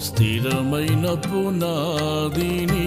స్థిరమైన పునాదిని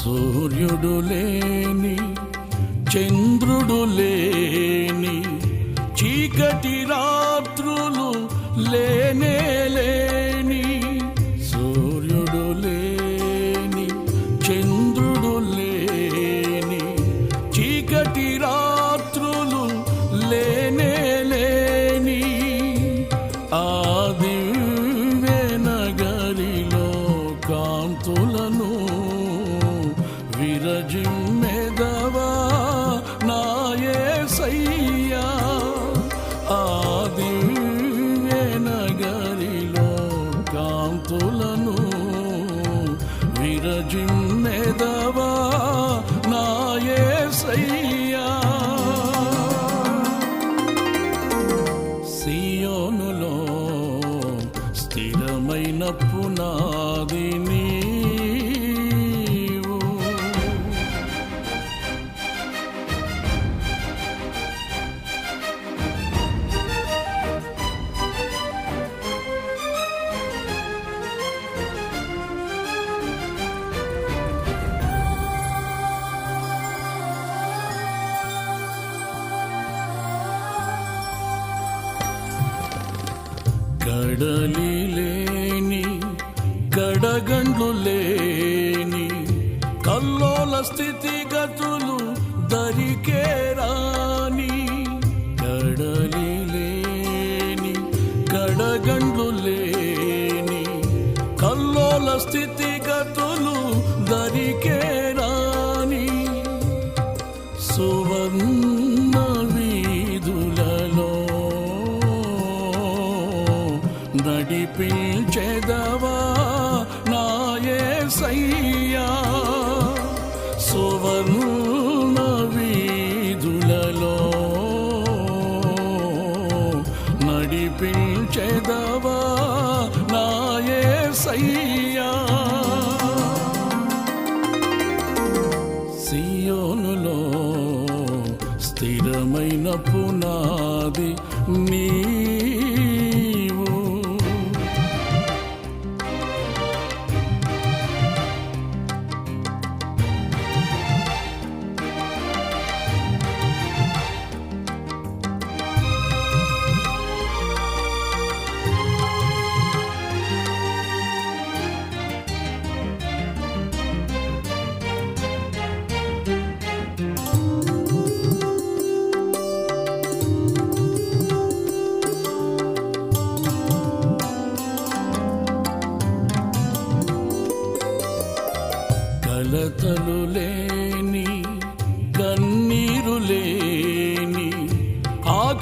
సూర్యుడు లేని చంద్రుడు లేని చీకటి రాత్రులు లేనే లేని సూర్యుడు లేని చంద్రుడు లేని చీకటి రాత్రులు లేనే లేని ఆది దివ్య నగరిలో కాంతులను విరజిమ్మెదవా నాయే సయ్యా. ఆ నగరిలో కాంతులను విరజిమ్మెదవా నాయే సయ్యా. ఎడలి లేని గడగండ్లు లేని కల్లోల స్థితిగతులు దరికే రాని గడలి లేని గడగండ్లు లేని కల్లోల స్థితిగతులు దరికే రాని సువర్ణ స్థిరమైన పునాది మీ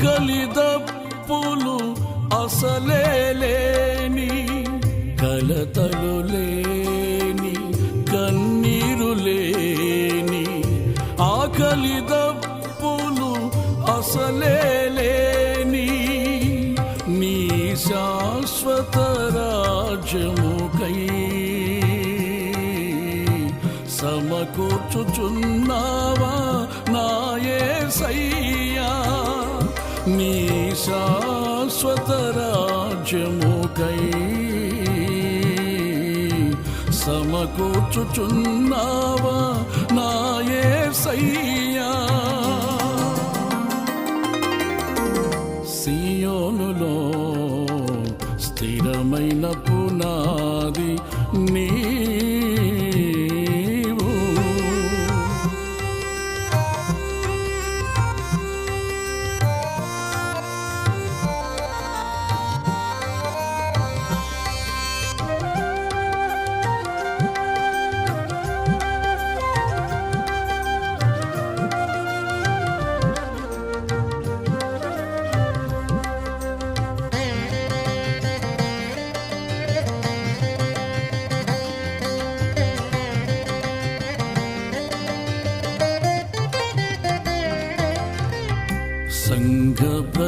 ఆకలి దప్పులు అసలే లేని కలతలు లేని కన్నీరు లేని ఆకలి దప్పులు అసలే లేని నీ శాశ్వత రాజ్యముకై సమకూర్చుచున్నావా నాయే సై నీ శాశ్వత రాజ్యముకై సమకూర్చుచున్నావా నాయే సయ్యా. సియోనులో స్థిరమైన పునాది నీ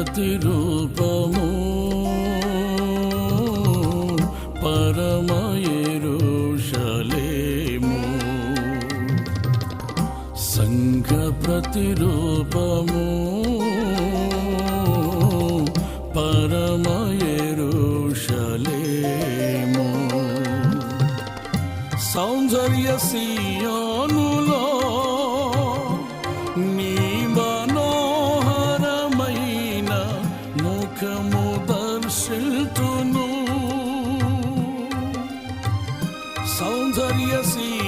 ప్రతిరూపము పరమయేరుషలేము. సంఘ ప్రతిరూపము పరమయేరుషలేము. సౌందర్య సియోనులో సౌందర్య సియోనులో